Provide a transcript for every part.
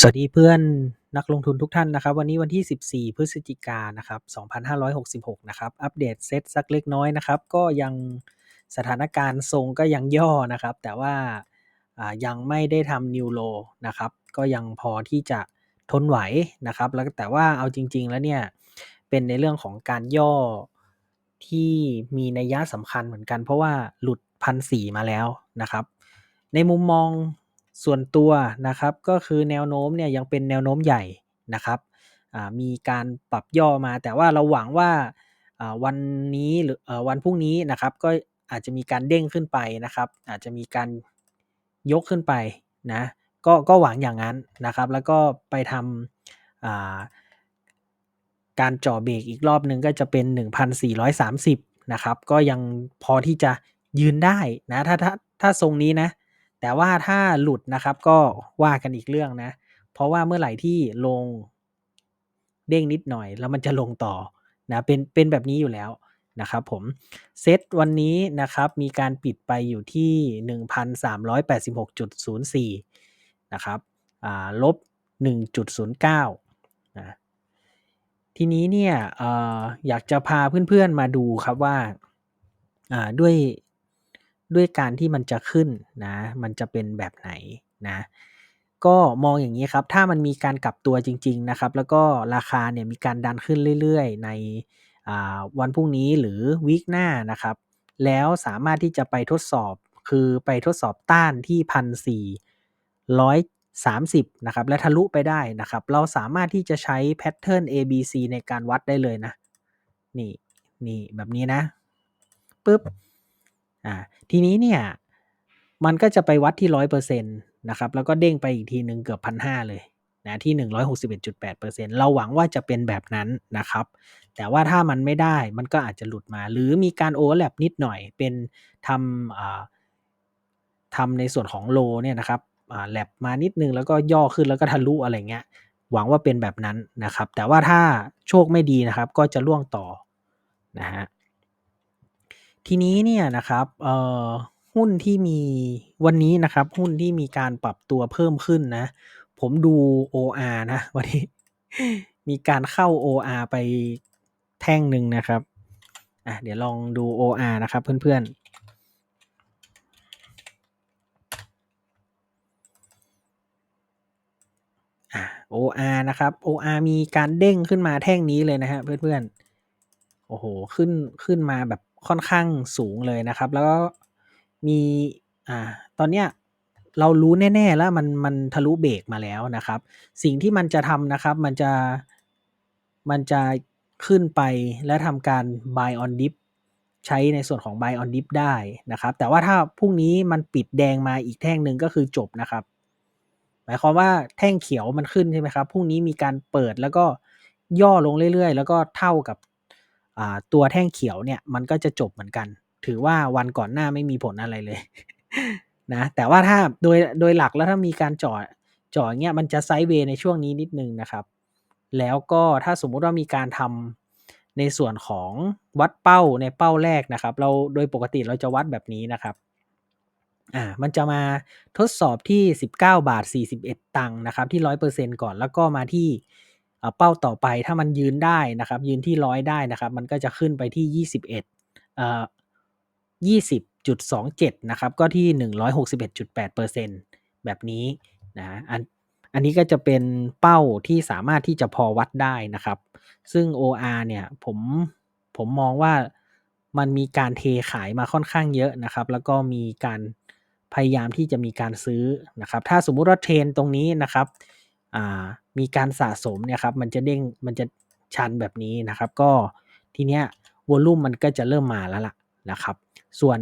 สวัสดีเพื่อนนักลงทุนทุกท่านนะครับ วันนี้วันที่ 14 พฤศจิกายนนะครับ 2566 นะครับ อัปเดตเซตสักเล็กน้อยนะครับ ก็ยังสถานการณ์ทรงก็ยังย่อนะครับ แต่ว่าายังไม่ได้ทำนิวโลนะครับ ก็ยังพอที่จะทนไหวนะครับ แล้วแต่ว่าเอาจริง ๆ แล้วเนี่ย เป็นในเรื่องของการย่อที่มีนัยยะสำคัญเหมือนกัน เพราะว่าหลุด1,400มาแล้วนะครับ ในมุมมอง ส่วนตัวนะครับก็คือแนวโน้มเนี่ยยังเป็นแนวโน้มใหญ่นะครับมีการปรับย่อมา แต่ว่าเราหวังว่าวันนี้หรือวันพรุ่งนี้นะครับ ก็อาจจะมีการเด้งขึ้นไปนะครับ อาจจะมีการยกขึ้นไปนะก็ก็หวังอย่างนั้นนะครับ แล้วก็ไปทำการจาะเบรกอีกรอบหนึ่งก็จะเป็น 1,430 นะครับ ก็ยังพอที่จะยืนได้นะถ้าถ้าถ้าทรงนี้นะ แต่ว่าถ้าหลุดนะครับก็ว่ากันอีกเรื่องนะ เพราะว่าเมื่อไหร่ที่ลงเด้งนิดหน่อย แล้วมันจะลงต่อนะเป็นเป็นแบบนี้อยู่แล้วนะครับผมเซตวันนี้นะครับมีการปิดไปอยู่ที่ 1,386.04 นะครับอ่าลบ 1.09นะทีนี้เนี่ยเอออยากจะพาเพื่อนๆมาดูครับว่าอ่าด้วย ด้วยการที่มันจะขึ้นนะ มันจะเป็นแบบไหนนะ ก็มองอย่างนี้ครับ ถ้ามันมีการกลับตัวจริง ๆ นะครับ แล้วก็ราคาเนี่ยมีการดันขึ้นเรื่อย ๆ ในวันพรุ่งนี้หรือวีคหน้านะครับ แล้วสามารถที่จะไปทดสอบคือไปทดสอบต้านที่1,430นะครับ และทะลุไปได้นะครับ เราสามารถที่จะใช้แพทเทิร์น ABC ในการวัดได้เลยนะ นี่นี่แบบนี้นะปึ๊บ อ่า ทีนี้เนี่ย มันก็จะไปวัดที่ 100%นะครับ แล้วก็เด้งไปอีกทีหนึ่งเกือบ 1,500 เลยนะที่ 161.8%เราหวังว่าจะเป็นแบบนั้นนะครับ แต่ว่าถ้ามันไม่ได้มันก็อาจจะหลุดมา หรือมีการ overlap นิดหน่อย เป็นทำอ่าทำในส่วนของโลเนี่ยนะครับแลบมานิดนึงแล้วก็ย่อขึ้นแล้วก็ทะลุอะไรเงี้ย หวังว่าเป็นแบบนั้นนะครับ แต่ว่าถ้าโชคไม่ดีนะครับ ก็จะล่วงต่อนะฮะ ทีนี้เนี่ยนะครับ เอ่อ หุ้นที่มี วันนี้นะครับ หุ้นที่มีการปรับตัวเพิ่มขึ้นนะ ผมดู OR นะ วันนี้ มีการเข้า OR ไปแท่งหนึ่งนะครับ อะ เดี๋ยวลองดู OR นะครับเพื่อนๆอ่า OR นะครับ OR มีการเด้งขึ้นมาแท่งนี้เลยนะฮะเพื่อนๆ โอ้โห ขึ้นขึ้นมาแบบค่อนข้างสูงเลยนะครับ แล้วก็มีอ่าตอนเนี้ยเรารู้แน่ๆแล้วมันมันทะลุเบรกมาแล้วนะครับ สิ่งที่มันจะทำนะครับมันจะมันจะขึ้นไปและทำการ buy on dip ใช้ในส่วนของ buy on dip ได้นะครับ แต่ว่าถ้าพรุ่งนี้มันปิดแดงมาอีกแท่งหนึ่งก็คือจบนะครับ หมายความว่าแท่งเขียวมันขึ้นใช่ไหมครับพรุ่งนี้มีการเปิดแล้วก็ย่อลงเรื่อยๆ แล้วก็เท่ากับ ตัวแท่งเขียวเนี่ยมันก็จะจบเหมือนกัน ถือว่าวันก่อนหน้าไม่มีผลอะไรเลยนะแต่ว่าถ้าโดยโดยหลักแล้วถ้ามีการจาะเจาะอเงี้ยมันจะไซด์เวย์ในช่วงนี้นิดนึงนะครับ แล้วก็ถ้าสมมุติว่ามีการทำในส่วนของวัดเป้าในเป้าแรกนะครับ เราโดยปกติเราจะวัดแบบนี้นะครับอ่ามันจะมาทดสอบที่ 19 บาท 41 ตังค์นะครับที่ 100%ก่อนแล้วก็มาที่ เป้าต่อไปถ้ามันยืนได้นะครับ ยืนที่100ได้นะครับ มันก็จะขึ้นไปที่ 21เอ่อ20.27 นะครับ ก็ที่ 161.8%แบบนี้นะอันอันนี้ก็จะเป็นเป้าที่สามารถที่จะพอวัดได้นะครับ ซึ่ง OR เนี่ยผมผมมองว่ามันมีการเทขายมาค่อนข้างเยอะนะครับ แล้วก็มีการพยายามที่จะมีการซื้อนะครับ ถ้าสมมุติว่าเทรนตรงนี้นะครับ มีการสะสมเนี่ยครับมันจะเด้งมันจะชันแบบนี้นะครับ ก็ทีเนี้ยวอลุ่มมันก็จะเริ่มมาแล้วล่ะนะครับ ส่วน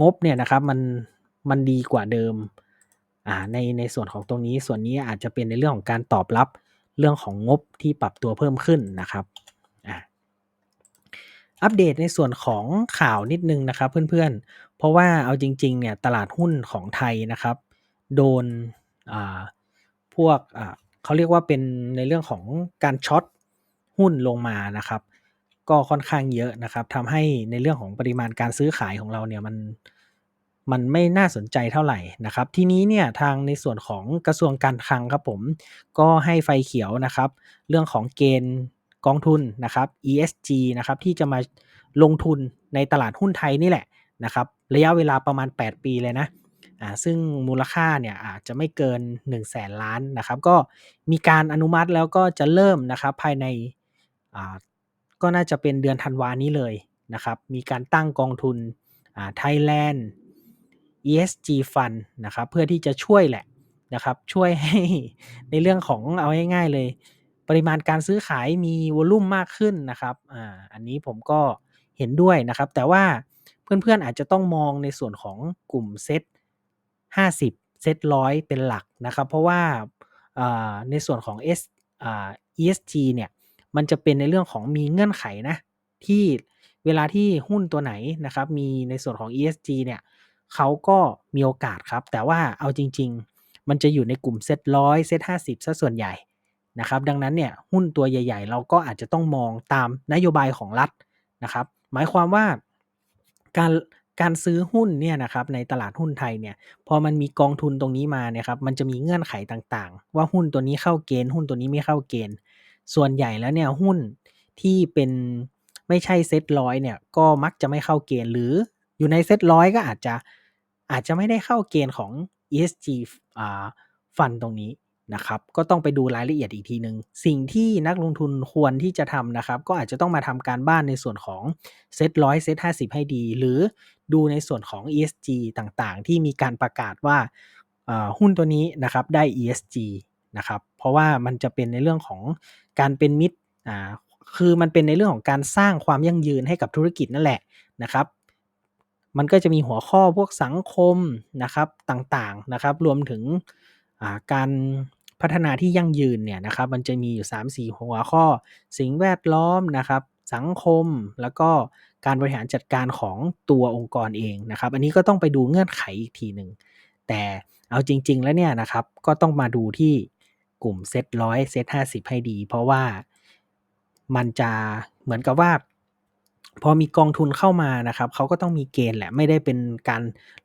งบเนี่ยนะครับมันมันดีกว่าเดิมอ่าในในส่วนของตรงนี้ส่วนนี้อาจจะเป็นในเรื่องของการตอบรับเรื่องของงบที่ปรับตัวเพิ่มขึ้นนะครับอ่าอัปเดตในส่วนของข่าวนิดนึงนะครับเพื่อนๆ เพราะว่าเอาจริงๆเนี่ยตลาดหุ้นของไทยนะครับ โดนอ่าพวกอ่า เขาเรียกว่าเป็นในเรื่องของการช็อตหุ้นลงมานะครับ ก็ค่อนข้างเยอะนะครับทำให้ในเรื่องของปริมาณการซื้อขายของเราเนี่ยมันมันไม่น่าสนใจเท่าไหร่นะครับ ทีนี้เนี่ยทางในส่วนของกระทรวงการคลังครับผม ก็ให้ไฟเขียวนะครับ เรื่องของเกณฑ์กองทุนนะครับ ESG นะครับที่จะมาลงทุนในตลาดหุ้นไทยนี่แหละนะครับ ระยะเวลาประมาณ 8 ปีเลยนะ อ่าซึ่งมูลค่าเนี่ยอาจจะไม่เกิน 1 0 0 0 0แสนล้านนะครับ ก็มีการอนุมัติแล้วก็จะเริ่มนะครับภายในอ่าก็น่าจะเป็นเดือนธันวานี้เลยนะครับ มีการตั้งกองทุนอ่า Thailand ESG Fund นะครับ เพื่อที่จะช่วยแหละนะครับ ช่วยให้ในเรื่องของเอาง่ายๆเลย ปริมาณการซื้อขายมีวอลุ่มมากขึ้นนะครับอ่าอันนี้ผมก็เห็นด้วยนะครับ แต่ว่าเพื่อนๆอาจจะต้องมองในส่วนของกลุ่มเซ็ต 50 เซ็ตร้อยเป็นหลักนะครับ เพราะว่าในส่วนของ S ESG เนี่ยมันจะเป็นในเรื่องของมีเงื่อนไขนะที่เวลาที่หุ้นตัวไหนนะครับ มีในส่วนของ ESG เนี่ยเขาก็มีโอกาสครับ แต่ว่าเอาจริง ๆ มันจะอยู่ในกลุ่มเซ็ตร้อยเซ็ตห้าสิบซะส่วนใหญ่นะครับ ดังนั้นเนี่ยหุ้นตัวใหญ่ ๆ เราก็อาจจะต้องมองตามนโยบายของรัฐนะครับ หมายความว่าการ การซื้อหุ้นเนี่ยนะครับ ในตลาดหุ้นไทยเนี่ย พอมันมีกองทุนตรงนี้มาเนี่ยครับ มันจะมีเงื่อนไขต่างๆ ว่าหุ้นตัวนี้เข้าเกณฑ์ หุ้นตัวนี้ไม่เข้าเกณฑ์ ส่วนใหญ่แล้วเนี่ยหุ้นที่เป็นไม่ใช่เซ็ตร้อยเนี่ย ก็มักจะไม่เข้าเกณฑ์ หรืออยู่ในเซ็ตร้อยก็อาจจะอาจจะไม่ได้เข้าเกณฑ์ของ ESG อ่าฟันตรงนี้ นะครับก็ต้องไปดูรายละเอียดอีกทีหนึ่งสิ่งที่นักลงทุนควรที่จะทำนะครับ ก็อาจจะต้องมาทำการบ้านในส่วนของเซ็ตร้อยเซ็ตห้าสิบให้ดี หรือดูในส่วนของ ESG ต่างๆ ที่มีการประกาศว่าหุ้นตัวนี้นะครับได้ ESG นะครับเพราะว่ามันจะเป็นในเรื่องของการเป็นมิตรอ่าคือมันเป็นในเรื่องของการสร้างความยั่งยืนให้กับธุรกิจนั่นแหละนะครับ มันก็จะมีหัวข้อพวกสังคมนะครับต่างๆนะครับ รวมถึงการ พัฒนาที่ยั่งยืนเนี่ยนะครับมันจะมีอยู่ 3-4 หัวข้อ สิ่งแวดล้อมนะครับสังคมแล้วก็การบริหารจัดการของตัวองค์กรเองนะครับ อันนี้ก็ต้องไปดูเงื่อนไขอีกทีหนึ่งแต่เอาจริง ๆ แล้วเนี่ยนะครับก็ต้องมาดูที่กลุ่มเซตร้อยเซตห้าสิบให้ดี เพราะว่ามันจะเหมือนกับว่า พอมีกองทุนเข้ามานะครับเขาก็ต้องมีเกณฑ์แหละไม่ได้เป็นการ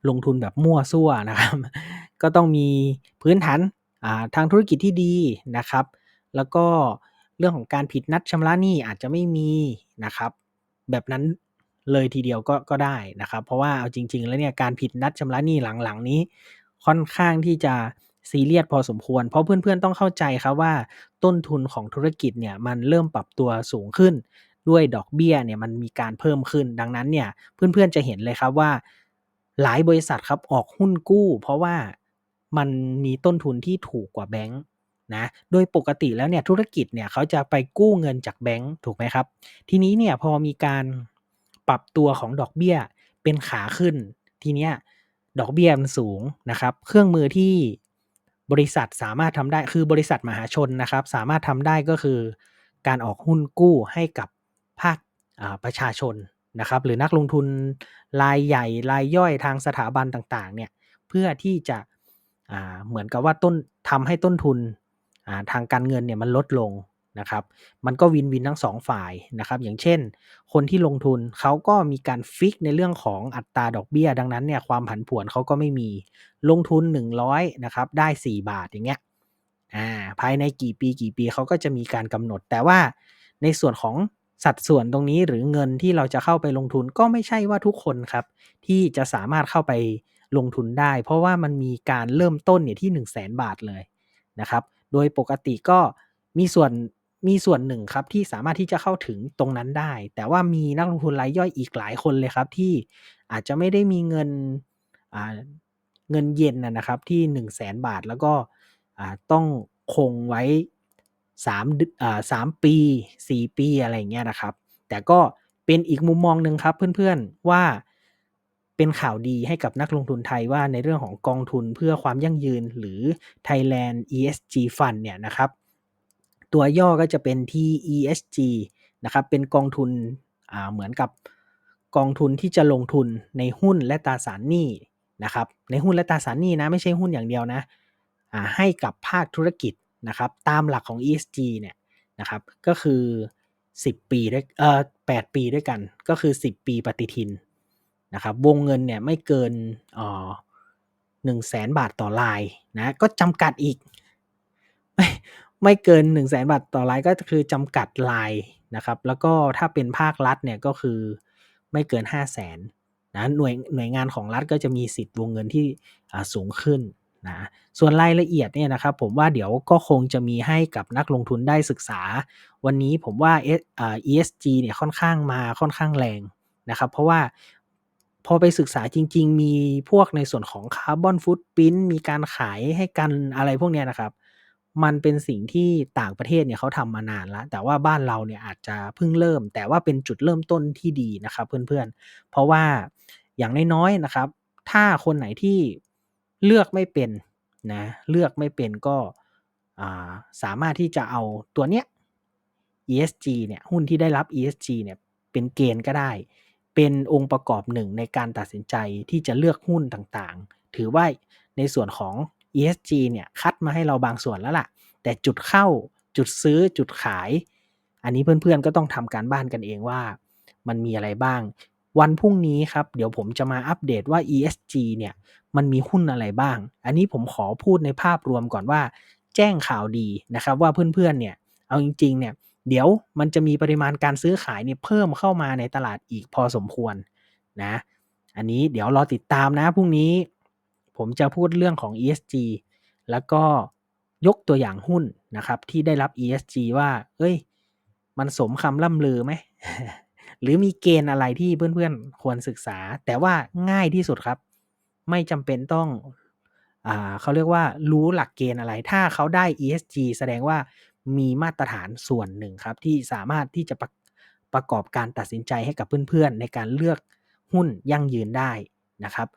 ลงทุนแบบมั่วซั่วนะครับ ก็ต้องมีพื้นฐาน ทางธุรกิจที่ดีนะครับ แล้วก็เรื่องของการผิดนัดชำระหนี้อาจจะไม่มีนะครับ แบบนั้นเลยทีเดียวก็ก็ได้นะครับ เพราะว่าเอาจริง ๆ แล้วเนี่ยการผิดนัดชำระหนี้หลังๆ นี้ ค่อนข้างที่จะซีเรียสพอสมควร เพราะเพื่อนๆต้องเข้าใจครับว่าต้นทุนของธุรกิจเนี่ยมันเริ่มปรับตัวสูงขึ้น ด้วยดอกเบี้ยเนี่ยมันมีการเพิ่มขึ้น ดังนั้นเนี่ยเพื่อนๆจะเห็นเลยครับว่า หลายบริษัทครับออกหุ้นกู้ เพราะว่า มันมีต้นทุนที่ถูกกว่าแบงค์นะ โดยปกติแล้วเนี่ยธุรกิจเนี่ยเขาจะไปกู้เงินจากแบงค์ถูกไหมครับ ทีนี้เนี่ยพอมีการปรับตัวของดอกเบี้ยเป็นขาขึ้น ทีเนี้ยดอกเบี้ยมันสูงนะครับ เครื่องมือที่บริษัทสามารถทำได้คือบริษัทมหาชนนะครับ สามารถทำได้ก็คือ การออกหุ้นกู้ให้กับภาคประชาชนนะครับ หรือนักลงทุนรายใหญ่รายย่อยทางสถาบันต่างๆเนี่ยเพื่อที่จะ เหมือนกับว่าต้นทำให้ต้นทุนทางการเงินเนี่ยมันลดลงนะครับ มันก็วินวินทั้ง2ฝ่ายนะครับ อย่างเช่น คนที่ลงทุนเขาก็มีการฟิกในเรื่องของอัตราดอกเบี้ย ดังนั้นเนี่ยความผันผวนเขาก็ไม่มี ลงทุน 100นะครับได้ 4 บาทอย่างเงี้ย อ่า ภายในกี่ปีกี่ปีเขาก็จะมีการกำหนด แต่ว่าในส่วนของสัดส่วนตรงนี้หรือเงินที่เราจะเข้าไปลงทุนก็ไม่ใช่ว่าทุกคนครับ ที่จะสามารถเข้าไป ลงทุนได้ เพราะว่ามันมีการเริ่มต้นเนี่ยที่ 1 0 0 0 0แบาทเลยนะครับ โดยปกติก็มีส่วนมีส่วนหนึ่งครับที่สามารถที่จะเข้าถึงตรงนั้นได้ แต่ว่ามีนักลงทุนรายย่อยอีกหลายคนเลยครับที่อาจจะไม่ได้มีเงินเงินเย็นนะครับที่ 1 0 0 0 0แบาทแล้วก็ต้องคงไว้3อ่า3ปี 4 ปีอะไรเงี้ยนะครับ แต่ก็เป็นอีกมุมมองหนึ่งครับเพื่อนๆว่า เป็นข่าวดีให้กับนักลงทุนไทยว่าในเรื่องของกองทุนเพื่อความยั่งยืนหรือ Thailand ESG Fund เนี่ยนะครับ ตัวย่อก็จะเป็น TESG นะครับ เป็นกองทุนเหมือนกับกองทุนที่จะลงทุนในหุ้นและตราสารหนี้นะครับ ในหุ้นและตราสารหนี้นะไม่ใช่หุ้นอย่างเดียวนะให้กับภาคธุรกิจนะครับ ตามหลักของ ESG เนี่ยนะครับ ก็คือ 10 ปีด้วยเอ่อ8ปีด้วยกัน ก็คือ 10 ปีปฏิทิน นะครับวงเงินเนี่ยไม่เกินเอ่อ100,000บาทต่อรายนะก็จำกัดอีก ไม่ไม่เกิน100,000บาทต่อรายก็คือจำกัดรายนะครับแล้วก็ถ้าเป็นภาครัฐเนี่ยก็คือไม่เกิน 500,000นะหน่วยหน่วยงานของรัฐก็จะมีสิทธิ์วงเงินที่อ่าสูงขึ้นนะส่วนรายละเอียดเนี่ยนะครับผมว่าเดี๋ยวก็คงจะมีให้กับนักลงทุนได้ศึกษา วันนี้ผมว่าเอสอ่า ESG เนี่ยค่อนข้างมาค่อนข้างแรงนะครับเพราะว่า พอไปศึกษาจริง ๆ มีพวกในส่วนของ Carbon Footprint มีการขายให้กันอะไรพวกเนี้ยนะครับ มันเป็นสิ่งที่ต่างประเทศเนี่ยเขาทำมานานแล้ว แต่ว่าบ้านเราเนี่ยอาจจะเพิ่งเริ่ม แต่ว่าเป็นจุดเริ่มต้นที่ดีนะครับเพื่อนๆ เพราะว่าอย่างน้อยๆนะครับ ถ้าคนไหนที่เลือกไม่เป็นนะเลือกไม่เป็นก็าสามารถที่จะเอาตัวเนี้ย ESG เนี่ยหุ้นที่ได้รับ ESG เนี่ยเป็นเกณฑ์ก็ได้ เป็นองค์ประกอบหนึ่งในการตัดสินใจที่จะเลือกหุ้นต่างๆ ถือว่าในส่วนของ ESG เนี่ยคัดมาให้เราบางส่วนแล้วล่ะ แต่จุดเข้าจุดซื้อจุดขาย อันนี้เพื่อนๆก็ต้องทำการบ้านกันเองว่า มันมีอะไรบ้าง วันพรุ่งนี้ครับ เดี๋ยวผมจะมาอัปเดตว่า ESG เนี่ยมันมีหุ้นอะไรบ้าง อันนี้ผมขอพูดในภาพรวมก่อนว่า แจ้งข่าวดีนะครับว่าเพื่อนๆเนี่ยเอาจริงๆเนี่ย เดี๋ยวมันจะมีปริมาณการซื้อขายเนี่ยเพิ่มเข้ามาในตลาดอีกพอสมควรนะ อันนี้เดี๋ยวรอติดตามนะพรุ่งนี้ ผมจะพูดเรื่องของ ESG แล้วก็ยกตัวอย่างหุ้นนะครับ ที่ได้รับ ESG ว่าเฮ้ย มันสมคำล่ำลือไหม หรือมีเกณฑ์อะไรที่เพื่อนๆ ควรศึกษา แต่ว่าง่ายที่สุดครับ ไม่จำเป็นต้อง อ่าเขาเรียกว่ารู้หลักเกณฑ์อะไร ถ้าเขาได้ ESG แสดงว่า มีมาตรฐานส่วนหนึ่งครับ ที่สามารถที่จะประประกอบการตัดสินใจให้กับเพื่อนๆ ในการเลือกหุ้นยั่งยืนได้นะครับ